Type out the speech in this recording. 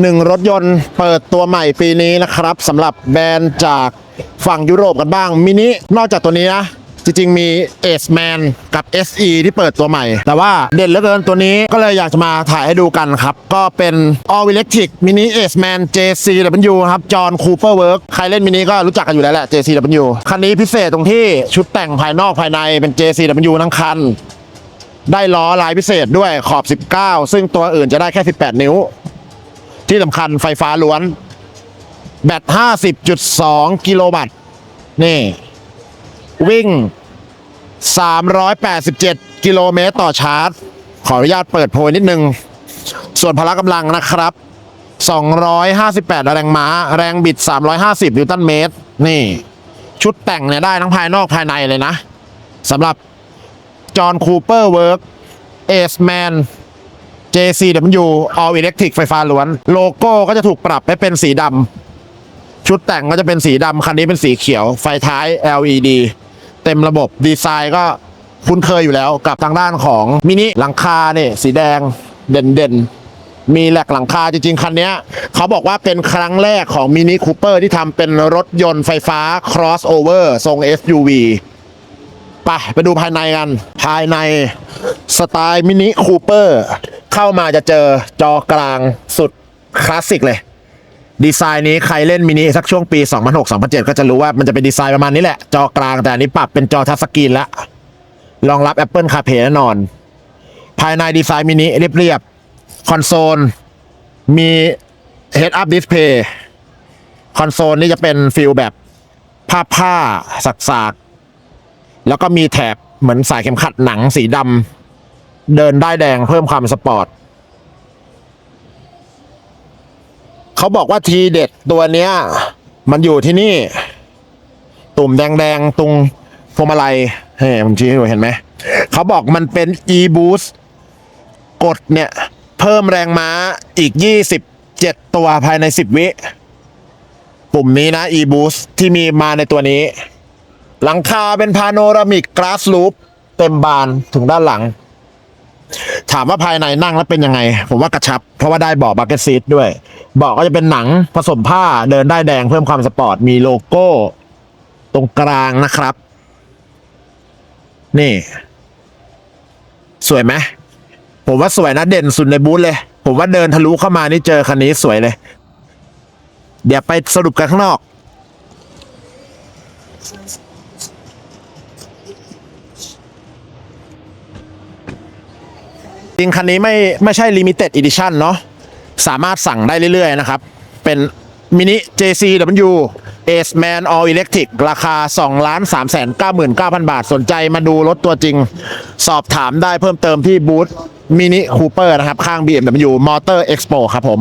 หนึ่งรถยนต์เปิดตัวใหม่ปีนี้นะครับสำหรับแบรนด์จากฝั่งยุโรปกันบ้างมินินอกจากตัวนี้นะจริงๆมี Ace Man กับ SE ที่เปิดตัวใหม่ แต่ว่าเด่นเหลือเกินตัวนี้ก็เลยอยากจะมาถ่ายให้ดูกันครับ ก็เป็น All Electric Mini Ace Man JCW ครับ John Cooper Work ใครเล่นมินิก็รู้จักกันอยู่แล้วแหละ JCW คันนี้พิเศษตรงที่ชุดแต่งภายนอกภายในเป็น JCW ทั้งคัน ได้ล้อลายพิเศษด้วยขอบ 19 ซึ่งตัวอื่นจะได้แค่ 18 นิ้ว ที่สำคัญไฟฟ้าล้วน แบต 50.2 กิโลวัตต์ นี่ วิ่ง 387 กิโลเมตรต่อชาร์จ ขออนุญาตเปิดโพยนิดนึง ส่วนพละกำลังนะครับ 258 แรงม้า แรงบิด 350 นิวตันเมตร นี่ ชุดแต่งเนี่ยได้ทั้งภายนอกภายในเลยนะสำหรับจอห์นคูเปอร์เวิร์กเอสแมน JCW All Electric ไฟฟ้าล้วน โลโก้ก็จะถูกปรับให้เป็นสีดำชุดแต่งก็จะเป็นสีดำคันนี้เป็นสีเขียว ไฟท้าย LED เต็มระบบดีไซน์ก็คุ้นเคยอยู่แล้วกับทางด้านของมินิหลังคาเนี่ยสีแดงเด่นๆ มีแหลกหลังคาจริงๆ คันนี้เขาบอกว่าเป็นครั้งแรกของมินิคูเปอร์ที่ทำเป็นรถยนต์ไฟฟ้า crossover ทรง SUV ไปไปดูภายในกัน ภายในสไตล์มินิคูเปอร์ เข้ามาจะเจอจอกลางสุดคลาสสิกเลย ดีไซน์นี้ใครเล่นมินิสักช่วงปี 2006-2007 ก็จะรู้ว่ามันจะเป็นดีไซน์ประมาณนี้แหละ จอกลางแต่อันนี้ปรับเป็นจอทัชสกรีนแล้วรองรับ Apple CarPlay แน่นอน ภายในดีไซน์มินิเรียบๆคอนโซล มี Head Up Display คอนโซลนี่จะเป็นฟิลแบบผ้าผ้าสักสากๆแล้วก็มีแถบเหมือนสายเข็มขัดหนังสีดำ เดินได้แดงเพิ่มความสปอร์ตเขาบอกว่าทีเด็ดตัวเนี้ย มันอยู่ที่นี่ ตุ่มแดงๆตรงพวงมาลัยเฮ้ยผมชี้ให้ดูเห็นไหม เขาบอกมันเป็น e-boost กดเนี่ย เพิ่มแรงม้าอีก 27 ตัวภายใน 10 วิ ปุ่มนี้นะ e-boost ที่มีมาในตัวนี้ หลังคาเป็นพาโนรามิกก a าสลูปเต็มบานถึงด้านหลัง ถามว่าภายในนั่งแล้วเป็นยังไง ผมว่ากระชับ เพราะว่าได้เบาะบักเก็ตซีทด้วยเบาะก็จะเป็นหนังผสมผ้าเดินได้แดงเพิ่มความสปอร์ต มีโลโก้ ตรงกลางนะครับ นี่ สวยไหมผมว่าสวยนะเด่นสุดในบูธเลย ผมว่าเดินทะลุเข้ามานี่เจอคันนี้สวยเลย เดี๋ยวไปสรุปกันข้างนอก จริงคันนี้ไม่ไม่ใช่ลิมิตเอ็ดดิชั่นเนาะสามารถสั่งได้เรื่อยๆนะครับ เป็นมินิ JCW Ace Man All Electric ราคา2 3 9 9 0 0 0 บาท สนใจมาดูรถตัวจริง สอบถามได้เพิ่มเติมที่บูธมินิคูเปอร์นะครับ ข้าง BMW Motor Expo ครับผม